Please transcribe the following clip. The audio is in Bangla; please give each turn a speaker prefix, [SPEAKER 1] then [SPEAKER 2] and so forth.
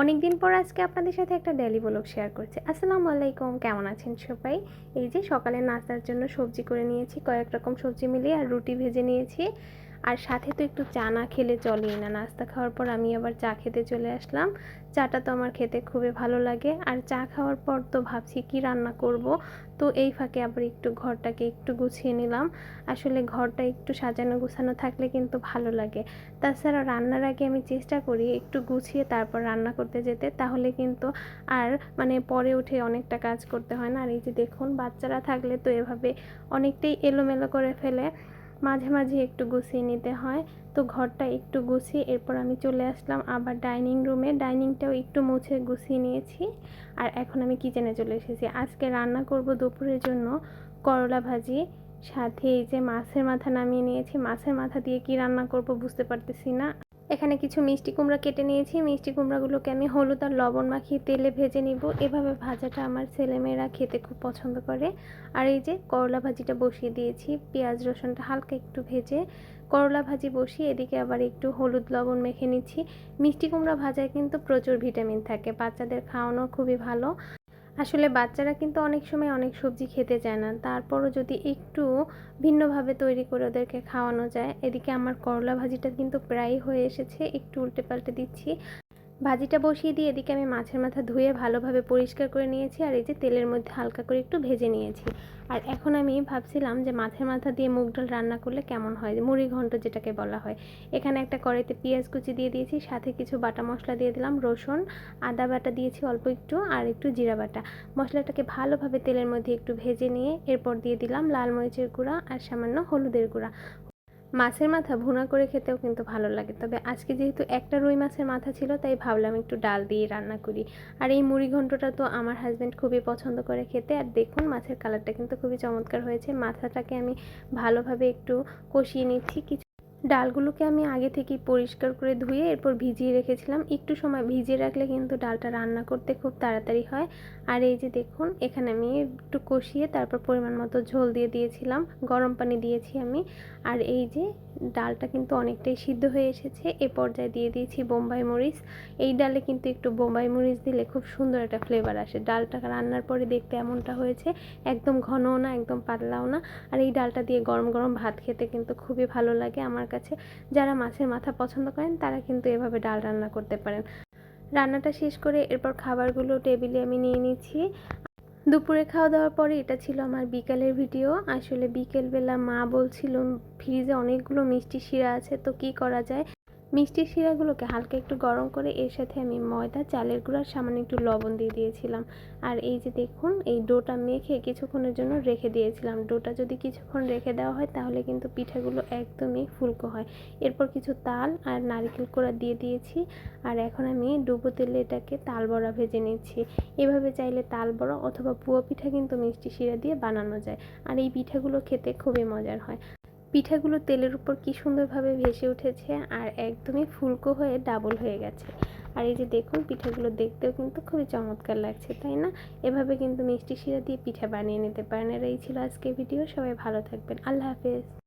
[SPEAKER 1] অনেক দিন পর আজকে আপনাদের সাথে একটা ডেলি ব্লগ শেয়ার করছি। আসসালামু আলাইকুম, কেমন আছেন সবাই? এই যে সকালে নাস্তার জন্য সবজি করে নিয়েছি, কয়েক রকম সবজি মিলিয়ে আর রুটি ভেজে নিয়েছি। আর সাথে তো একটু চা না খেলে চলেই না। নাস্তা খাওয়ার পর আমি আবার চা খেতে চলে আসলাম। চাটা তো আমার খেতে খুবই ভালো লাগে। আর চা খাওয়ার পর তো ভাবছি কি রান্না করব? তো এই ফাঁকে আবার একটু ঘরটাকে একটু গুছিয়ে নিলাম। আসলে ঘরটা একটু সাজানো গুছানো থাকলে কিন্তু ভালো লাগে। তাছাড়া রান্নার আগে আমি চেষ্টা করি একটু গুছিয়ে তারপর রান্না করতে যেতে। তাহলে কিন্তু আর মানে পরে উঠে অনেকটা কাজ করতে হয় না। আর এই যে দেখুন, বাচ্চারা থাকলে তো এভাবে অনেকটাই এলোমেলো করে ফেলে। মাঝে মাঝে একটু গুছিয়ে নিতে হয়। তো ঘরটা একটু গুছিয়ে এরপর আমি চলে আসলাম আবার ডাইনিং রুমে। ডাইনিংটাও একটু মুছে গুছিয়ে নিয়েছি। আর এখন আমি কিচেনে চলে এসেছি। আজকে রান্না করব দুপুরের জন্য করলা ভাজি। সাথে এই যে মাছের মাথা নামিয়ে নিয়েছি। মাছের মাথা দিয়ে কি রান্না করব বুঝতে পারতেছি না। এখানে কিছু মিষ্টি কুমড়া কেটে নিয়েছি। মিষ্টি কুমড়াগুলোকে আমি হলুদ আর লবণ মাখিয়ে তেলে ভেজে নিব। এভাবে ভাজাটা আমার ছেলেমেয়েরা খেতে খুব পছন্দ করে। আর এই যে করলা ভাজিটা বসিয়ে দিয়েছি, পেঁয়াজ রসুনটা হালকা একটু ভেজে করলা ভাজি বসিয়ে এদিকে আবার একটু হলুদ লবণ মেখে নিচ্ছি। মিষ্টি কুমড়া ভাজায় কিন্তু প্রচুর ভিটামিন থাকে, বাচ্চাদের খাওয়ানো খুবই ভালো। আসলে বাচ্চারা কিন্তু অনেক সময় অনেক সবজি খেতে চায় না। তারপরও যদি একটু ভিন্নভাবে তৈরি করে ওদেরকে খাওয়ানো যায়, এদিকে আমার করলা ভাজিটা কিন্তু প্রায় হয়ে এসেছে, একটু উল্টে পাল্টে দিচ্ছি। ভাজিটা বসিয়ে দিয়ে এদিকে আমি মাছের মাথা ধুয়ে ভালোভাবে পরিষ্কার করে নিয়েছি আর এই যে তেলের মধ্যে হালকা করে একটু ভেজে নিয়েছি। আর এখন আমি ভাবছিলাম যে মাছের মাথা দিয়ে মুগ ডাল রান্না করলে কেমন হয়? মুড়ি ঘন্ট যেটাকে বলা হয়। এখানে একটা কড়াইতে পেঁয়াজ কুচি দিয়ে দিয়েছি, সাথে কিছু বাটা মশলা দিয়ে দিলাম, রসুন, আদা বাটা দিয়েছি অল্প একটু আর একটু জিরা বাটা। মশলাটাকে ভালোভাবে তেলের মধ্যে একটু ভেজে নিয়ে এরপর দিয়ে দিলাম লাল মরিচের গুঁড়া আর সামান্য হলুদের গুঁড়া। মাছের মাথা ভুনা করে খেতেও কিন্তু ভালো লাগে। তবে আজকে যেহেতু একটা রুই মাছের মাথা ছিল, তাই ভাবলাম একটু ডাল দিয়ে রান্না করি। আর এই মুড়ি ঘন্টটা তো আমার হাজব্যান্ড খুবই পছন্দ করে খেতে। আর দেখুন, মাছের কালারটা কিন্তু খুবই চমৎকার হয়েছে। মাথাটাকে আমি ভালোভাবে একটু কষিয়ে নিচ্ছি। কিছু ডালগুলোকে আমি আগে থেকেই পরিষ্কার করে ধুয়ে এরপর ভিজিয়ে রেখেছিলাম। একটু সময় ভিজিয়ে রাখলে কিন্তু ডালটা রান্না করতে খুব তাড়াতাড়ি হয়। আর এই যে দেখুন, এখানে আমি একটু কষিয়ে তারপর পরিমাণ মতো ঝোল দিয়ে দিয়েছিলাম। গরম পানি দিয়েছি আমি। আর এই যে ডালটা কিন্তু অনেকটাই সিদ্ধ হয়ে এসেছে। এ পর্যায়ে দিয়ে দিয়েছি বোম্বাই মরিচ। এই ডালে কিন্তু একটু বোম্বাই মরিচ দিলে খুব সুন্দর একটা ফ্লেভার আসে। ডালটা রান্নার পরে দেখতে এমনটা হয়েছে, একদম ঘনও না, একদম পাতলাও না। আর এই ডালটা দিয়ে গরম গরম ভাত খেতে কিন্তু খুবই ভালো লাগে আমার কাছে। যারা মাছের মাথা পছন্দ করেন, তারা কিন্তু এভাবে ডাল রান্না করতে পারেন। রান্নাটা শেষ করে এরপর খাবারগুলো টেবিলে আমি নিয়ে নিচ্ছি। দুপুরে খাওয়া দাওয়ার পরে এটা ছিল আমার বিকালের ভিডিও। আসলে বিকেলবেলা মা বলছিল, ফ্রিজে অনেকগুলো মিষ্টি শিরা আছে, তো কি করা যায়? মিষ্টি শিরাগুলোকে হালকা একটু গরম করে এর সাথে আমি ময়দা, চালের গুঁড়া, সামান্য একটু লবণ দিয়ে দিয়েছিলাম। আর এই যে দেখুন, এই ডোটা মেখে কিছুক্ষণের জন্য রেখে দিয়েছিলাম। ডোটা যদি কিছুক্ষণ রেখে দেওয়া হয়, তাহলে কিন্তু পিঠাগুলো একদমই ফুলকো হয়। এরপর কিছু তাল আর নারকেল কোড়া দিয়ে দিয়েছি। আর এখন আমি ডুবো তেলে এটাকে তাল বড়া ভেজে নিচ্ছি। এভাবে চাইলে তাল বড়া অথবা পুয়া পিঠা কিন্তু মিষ্টি শিরা দিয়ে বানানো যায়। আর এই পিঠাগুলো খেতে খুবই মজার হয়। পিঠাগুলো তেলের উপর কি সুন্দরভাবে ভেসে উঠেছে আর একদমই ফুলকো হয়ে ডাবল হয়ে গেছে। আর এই যে দেখুন, পিঠাগুলো দেখতেও কিন্তু খুবই চমৎকার লাগছে, তাই না? এভাবে কিন্তু মিষ্টি শিরা দিয়ে পিঠা বানিয়ে নিতে পারেন। আর এই ছিল আজকে ভিডিও। সবাই ভালো থাকবেন। আল্লাহ হাফেজ।